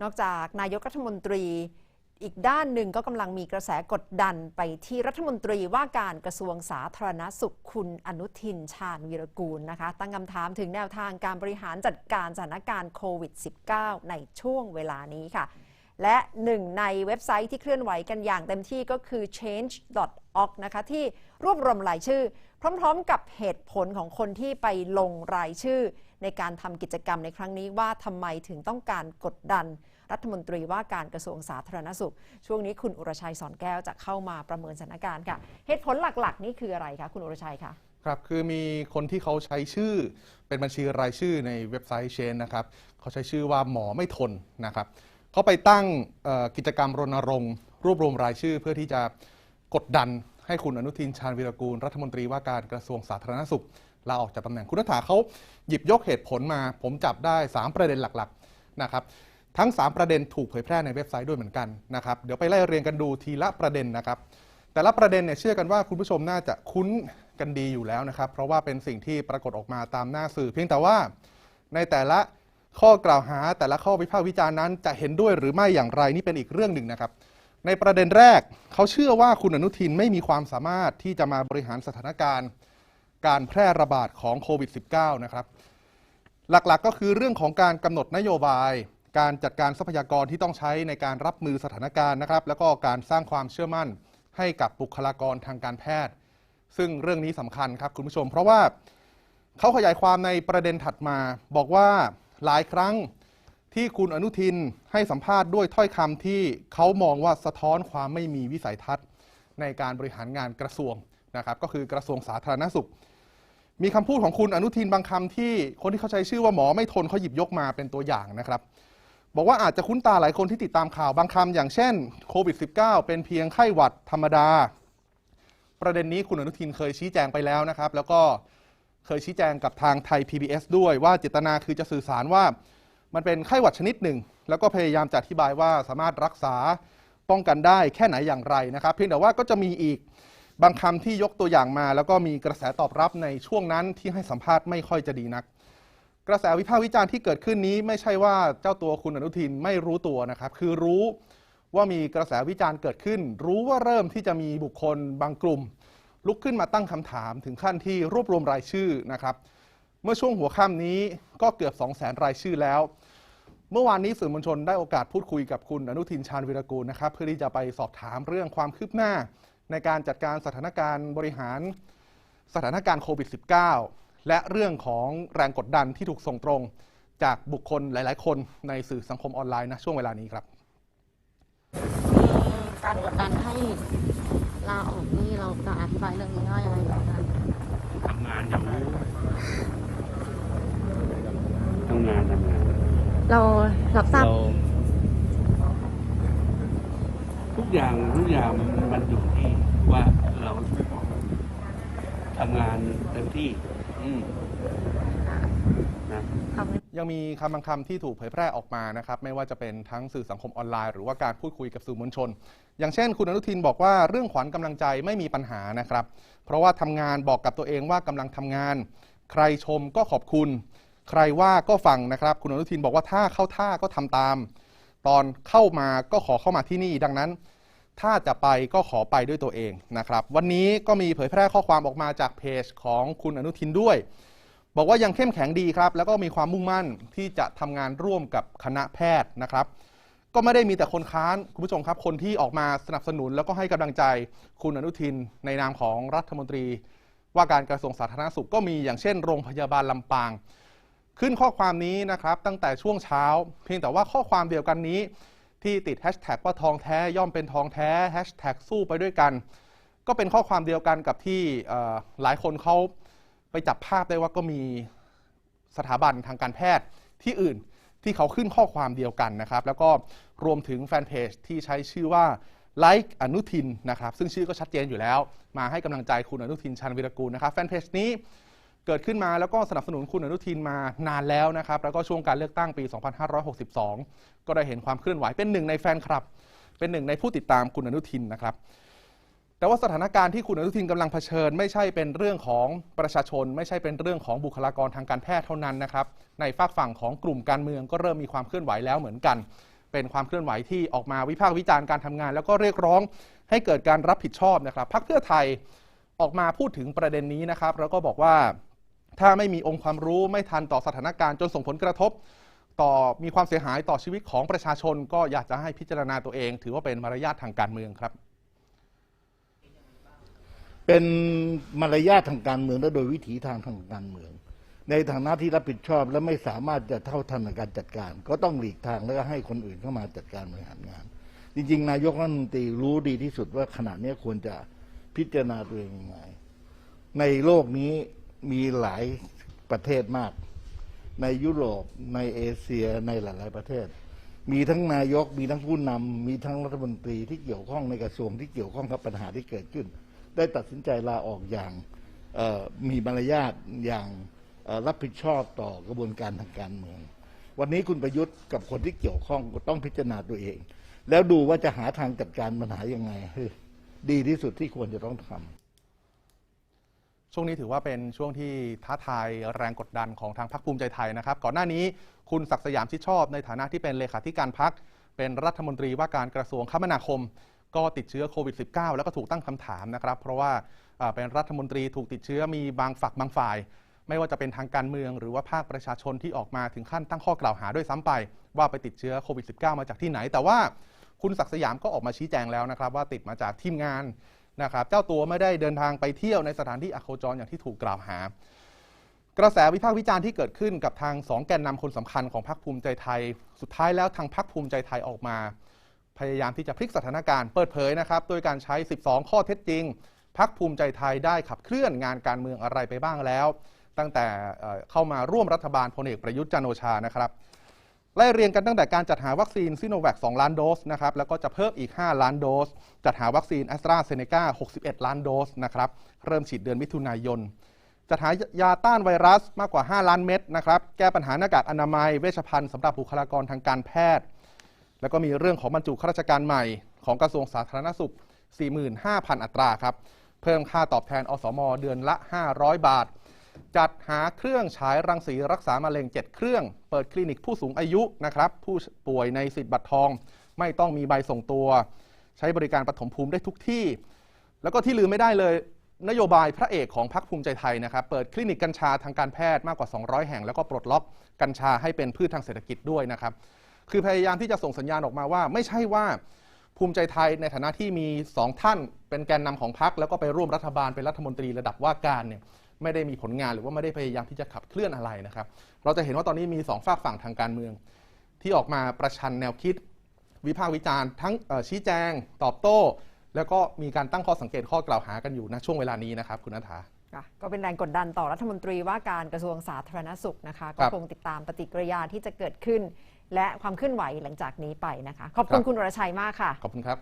นอกจากนายกรัฐมนตรี อีกด้านหนึ่งก็กำลังมีกระแสกดดันไปที่รัฐมนตรีว่าการกระทรวงสาธารณสุขคุณอนุทินชาญวีรกูลนะคะ ตั้งคำถามถึงแนวทางการบริหารจัดการสถานการณ์โควิด -19 ในช่วงเวลานี้ค่ะ และหนึ่งในเว็บไซต์ที่เคลื่อนไหวกันอย่างเต็มที่ก็คือ change.org นะคะที่รวบรวมรายชื่อ พร้อมๆ กับเหตุผลของคนที่ไปลงรายชื่อ ในการทำกิจกรรมในครั้งนี้ว่าทำไมถึงต้องการกดดัน รัฐมนตรีว่าการกระทรวงสาธารณสุข ช่วงนี้คุณอุรชัยสอนแก้วจะเข้ามาประเมินสถานการณ์ค่ะ เหตุผลหลักๆ นี่คืออะไรคะคุณอุรชัยคะครับ คือมีคนที่เขาใช้ชื่อเป็นบัญชีรายชื่อในเว็บไซต์เชนนะครับ เขาใช้ชื่อว่าหมอไม่ทนนะครับ เขาไปตั้งกิจกรรมรณรงค์รวบรวมรายชื่อ เพื่อที่จะกดดันให้คุณอนุทินชาญวีรกูล รัฐมนตรีว่าการกระทรวงสาธารณสุข ลาออกจากตำแหน่งคุณนัฐาเขาหยิบยกเหตุผลมา ผมจับได้ 3 ประเด็นหลักๆนะครับทั้ง 3 ประเด็นถูกเผยแพร่ในเว็บไซต์ด้วยเหมือนกันนะครับเดี๋ยวไปไล่เรียงกันดูทีละประเด็นนะครับ แต่ละประเด็นเนี่ยเชื่อกันว่าคุณผู้ชมน่าจะคุ้นกันดีอยู่แล้วนะครับ เพราะว่าเป็นสิ่งที่ปรากฏออกมาตามหน้าสื่อ เพียงแต่ว่าในแต่ละข้อกล่าวหาแต่ละข้อวิพากษ์วิจารณ์นั้น จะเห็นด้วยหรือไม่อย่างไรนี่เป็นอีกเรื่องหนึ่งนะครับ ในประเด็นแรกเขาเชื่อว่าคุณอนุทินไม่มีความสามารถที่จะมาบริหารสถานการณ์ การแพร่ระบาดของโควิด -19 นะครับ หลักๆก็คือเรื่องของการกำหนดนโยบาย การจัดการทรัพยากรที่ต้องใช้ในการรับมือสถานการณ์นะครับ แล้วก็การสร้างความเชื่อมั่นให้กับบุคลากรทางการแพทย์ ซึ่งเรื่องนี้สำคัญครับคุณผู้ชม เพราะว่าเขาขยายความในประเด็นถัดมา บอกว่าหลายครั้งที่คุณอนุทินให้สัมภาษณ์ด้วยถ้อยคำที่เขามองว่าสะท้อนความไม่มีวิสัยทัศน์ในการบริหารงานกระทรวงนะครับ ก็คือกระทรวงสาธารณสุข มีคำพูดของคุณอนุทินบางคำที่คนที่เขาใช้ชื่อว่าหมอไม่ทนเขาหยิบยกมาเป็นตัวอย่างนะครับ บอกว่าอาจจะคุ้นตาหลายคนที่ติดตามข่าวบางคำอย่างเช่นโควิด -19 เป็นเพียงไข้หวัดธรรมดา ประเด็นนี้คุณอนุทินเคยชี้แจงไปแล้วนะครับ แล้วก็เคยชี้แจงกับทางไทย PBS ด้วยว่าเจตนาคือจะสื่อสารว่ามันเป็นไข้หวัดชนิดหนึ่ง แล้วก็พยายามจะอธิบายว่าสามารถรักษาป้องกันได้แค่ไหนอย่างไรนะครับ เพียงแต่ว่าก็จะมีอีก บางคำที่ยกตัวอย่างมา แล้วก็มีกระแสตอบรับในช่วงนั้นที่ให้สัมภาษณ์ไม่ค่อยจะดีนัก กระแสวิพากษ์วิจารณ์ที่เกิดขึ้นนี้ ไม่ใช่ว่าเจ้าตัวคุณอนุทินไม่รู้ตัวนะครับ คือรู้ว่ามีกระแสวิจารณ์เกิดขึ้น รู้ว่าเริ่มที่จะมีบุคคลบางกลุ่ม ลุกขึ้นมาตั้งคำถามถึงขั้นที่รวบรวมรายชื่อนะครับ เมื่อช่วงหัวค่ำนี้ก็เกือบ2 0 0แสนรายชื่อแล้วเมื่อวานนี้สื่อมวลชนได้โอกาสพูดคุยกับคุณอนุทินชาญวิรกูลนะครับ เพื่อที่จะไปสอบถามเรื่องความคืบหน้า ในการจัดการสถานการณ์บริหารสถานการณ์โควิด -19 และเรื่องของแรงกดดันที่ถูกส่งตรงจากบุคคลหลาย ๆ คนในสื่อสังคมออนไลน์นะช่วงเวลานี้ครับมีการกดดันให้ลาออกนี่เราจะอธิบายเรื่องนี้ว่ายังไงบ้างคะทำงานอย่างรู้ทำงานทำงาน เรารับทราบเราทุกอย่างทุกอย่างมันมันอยู่ที่ว่าเรา ทำงานเต็มที่ อืมนะครับยังมีคำบางคำที่ถูกเผยแพร่ออกมานะครับ ไม่ว่าจะเป็นทั้งสื่อสังคมออนไลน์ หรือว่าการพูดคุยกับสื่อมวลชน อย่างเช่น คุณอนุทินบอกว่าเรื่องขวัญกำลังใจไม่มีปัญหานะครับ เพราะว่าทำงานบอกกับตัวเองว่ากำลังทำงาน ใครชมก็ขอบคุณ ใครว่าก็ฟังนะครับ คุณอนุทินบอกว่าถ้าเข้าท่าก็ทำตาม ตอนเข้ามาก็ขอเข้ามาที่นี่ ดังนั้น ถ้าจะไปก็ขอไปด้วยตัวเองนะครับวันนี้ก็มีเผยแพร่ข้อความออกมาจากเพจของคุณอนุทินด้วย บอกว่ายังเข้มแข็งดีครับ แล้วก็มีความมุ่งมั่นที่จะทำงานร่วมกับคณะแพทย์นะครับ ก็ไม่ได้มีแต่คนค้านคุณผู้ชมครับ คนที่ออกมาสนับสนุนแล้วก็ให้กำลังใจคุณอนุทิน ในนามของรัฐมนตรี ว่าการกระทรวงสาธารณสุขก็มีอย่างเช่น โรงพยาบาลลำปาง ขึ้นข้อความนี้นะครับตั้งแต่ช่วงเช้า เพียงแต่ว่าข้อความเดียวกันนี้ ที่ติดแฮชแท็กว่าทองแท้ย่อมเป็นทองแท้แฮชแท็กสู้ไปด้วยกัน ก็เป็นข้อความเดียวกันกับที่หลายคนเขาไปจับภาพได้ว่าก็มีสถาบันทางการแพทย์ที่อื่นที่เขาขึ้นข้อความเดียวกันนะครับ แล้วก็รวมถึงแฟนเพจที่ใช้ชื่อว่า like อนุทินนะครับ ซึ่งชื่อก็ชัดเจนอยู่แล้ว มาให้กำลังใจคุณอนุทินชาญวิรกูลนะครับ แฟนเพจนี้ เกิดขึ้นมาแล้วก็สนับสนุนคุณอนุทินมานานแล้วนะครับ แล้วก็ช่วงการเลือกตั้งปี 2562 ก็ได้เห็นความเคลื่อนไหวเป็นหนึ่งในแฟนคลับ เป็นหนึ่งในผู้ติดตามคุณอนุทินนะครับแต่ว่าสถานการณ์ที่คุณอนุทินกำลังเผชิญ ไม่ใช่เป็นเรื่องของประชาชน ไม่ใช่เป็นเรื่องของบุคลากรทางการแพทย์เท่านั้นนะครับ ในฝากฝั่งของกลุ่มการเมืองก็เริ่มมีความเคลื่อนไหวแล้วเหมือนกัน เป็นความเคลื่อนไหวที่ออกมาวิพากษ์วิจารณ์การทำงาน แล้วก็เรียกร้องให้เกิดการรับผิดชอบนะครับพรรคเพื่อไทยออกมาพูดถึงประเด็นนี้นะครับ แล้วก็บอกว่า ถ้าไม่มีองค์ความรู้ไม่ทันต่อสถานการณ์จนส่งผลกระทบ ต่อมีความเสียหายต่อชีวิตของประชาชน ก็อยากจะให้พิจารณาตัวเอง ถือว่าเป็นมารยาททางการเมืองครับ เป็นมารยาททางการเมืองและโดยวิถีทางทางการเมือง ในฐานะที่รับผิดชอบ และไม่สามารถจะเท่าทันในการจัดการ ก็ต้องหลีกทางแล้วก็ให้คนอื่นเข้ามาจัดการบริหารงาน จริง ๆ นายกรัฐมนตรีรู้ดีที่สุดว่าขณะนี้ควรจะพิจารณาตัวเองยังไงในโลกนี้ มีหลายประเทศมาก ในยุโรปในเอเชียในหลาย ๆ ประเทศ มีทั้งนายกมีทั้งผู้นำมีทั้งรัฐมนตรีที่เกี่ยวข้องในกระทรวงที่เกี่ยวข้องกับปัญหาที่เกิดขึ้น ได้ตัดสินใจลาออกอย่างมีมารยาทอย่างรับผิดชอบต่อกระบวนการทางการเมือง วันนี้คุณประยุทธ์กับคนที่เกี่ยวข้องต้องพิจารณาตัวเอง แล้วดูว่าจะหาทางจัดการปัญหายังไงดีที่สุดที่ควรจะต้องทำ ช่วงนี้ถือว่าเป็นช่วงที่ท้าทายแรงกดดันของทางพรรคภูมิใจไทยนะครับ ก่อนหน้านี้คุณศักดิ์สยามชิดชอบ ในฐานะที่เป็นเลขาธิการพรรคเป็นรัฐมนตรีว่าการกระทรวงคมนาคม ก็ติดเชื้อโควิด -19 แล้วก็ถูกตั้งคำถามนะครับ เพราะว่าเป็นรัฐมนตรีถูกติดเชื้อมีบางฝักบางฝ่าย ไม่ว่าจะเป็นทางการเมือง หรือว่าภาคประชาชนที่ออกมาถึงขั้นตั้งข้อกล่าวหาด้วยซ้ำไป ว่าไปติดเชื้อโควิด -19 มาจากที่ไหน แต่ว่าคุณศักดิ์สยามก็ออกมาชี้แจงแล้วนะครับ ว่าติดมาจากทีมงาน นะครับเจ้าตัวไม่ได้เดินทางไปเที่ยวในสถานที่อโคจรอย่างที่ถูกกล่าวหา กระแสวิพากษ์วิจารณ์ที่เกิดขึ้นกับทางสองแกนนำคนสำคัญของพรรคภูมิใจไทย สุดท้ายแล้วทางพรรคภูมิใจไทยออกมา พยายามที่จะพลิกสถานการณ์เปิดเผยนะครับโดยการใช้ 12 ข้อเท็จจริงพรรคภูมิใจไทยได้ขับเคลื่อนงานการเมืองอะไรไปบ้างแล้ว ตั้งแต่เข้ามาร่วมรัฐบาลพลเอกประยุทธ์จันโอชานะครับ ไล่เรียงกันตั้งแต่การจัดหาวัคซีนซิโนแวค2ล้านโดสนะครับแล้วก็จะเพิ่มอีก 5 ล้านโดส จัดหาวัคซีนแอสตราเซเนกา61 ล้านโดสนะครับเริ่มฉีดเดือนมิถุนายนจัดหายาต้านไวรัสมากกว่า 5 ล้านเม็ดนะครับแก้ปัญหาหน้ากากอนามัย เวชภัณฑ์สำหรับบุคลากรทางการแพทย์ แล้วก็มีเรื่องของบรรจุข้าราชการใหม่ของกระทรวงสาธารณสุข 45,000 อัตราครับเพิ่มค่าตอบแทนอสม เดือนละ 500 บาท จัดหาเครื่องฉายรังสีรักษามะเร็ง 7 เครื่อง เปิดคลินิกผู้สูงอายุนะครับ ผู้ป่วยในสิทธิ์บัตรทอง ไม่ต้องมีใบส่งตัว ใช้บริการปฐมภูมิได้ทุกที่ แล้วก็ที่ลืมไม่ได้เลย นโยบายพระเอกของพรรคภูมิใจไทยนะครับ เปิดคลินิกกัญชาทางการแพทย์มากกว่า 200 แห่ง แล้วก็ปลดล็อกกัญชาให้เป็นพืชทางเศรษฐกิจด้วยนะครับ คือพยายามที่จะส่งสัญญาณออกมาว่า ไม่ใช่ว่าภูมิใจไทยในฐานะที่มีสองท่านเป็นแกนนำของพรรคแล้วก็ไปร่วมรัฐบาลเป็นรัฐมนตรีระดับว่าการเนี่ย ไม่ได้มีผลงานหรือว่าไม่ได้พยายามที่จะขับเคลื่อนอะไรนะครับ เราจะเห็นว่าตอนนี้มีสองฝากฝั่งทางการเมือง ที่ออกมาประชันแนวคิด วิพากษ์วิจารณ์ทั้งเอ่อชี้แจง ตอบโต้ แล้วก็มีการตั้งข้อสังเกตข้อกล่าวหากันอยู่ณช่วงเวลานี้นะครับ คุณนัฐาค่ะก็เป็นแรงกดดันต่อรัฐมนตรีว่าการกระทรวงสาธารณสุขนะคะคก็รับคงติดตามปฏิกิริยาที่จะเกิดขึ้น และความเคลื่อนไหวหลังจากนี้ไปนะคะ ขอบคุณครับคุณวรชัยมากค่ะ ขอบคุณครับ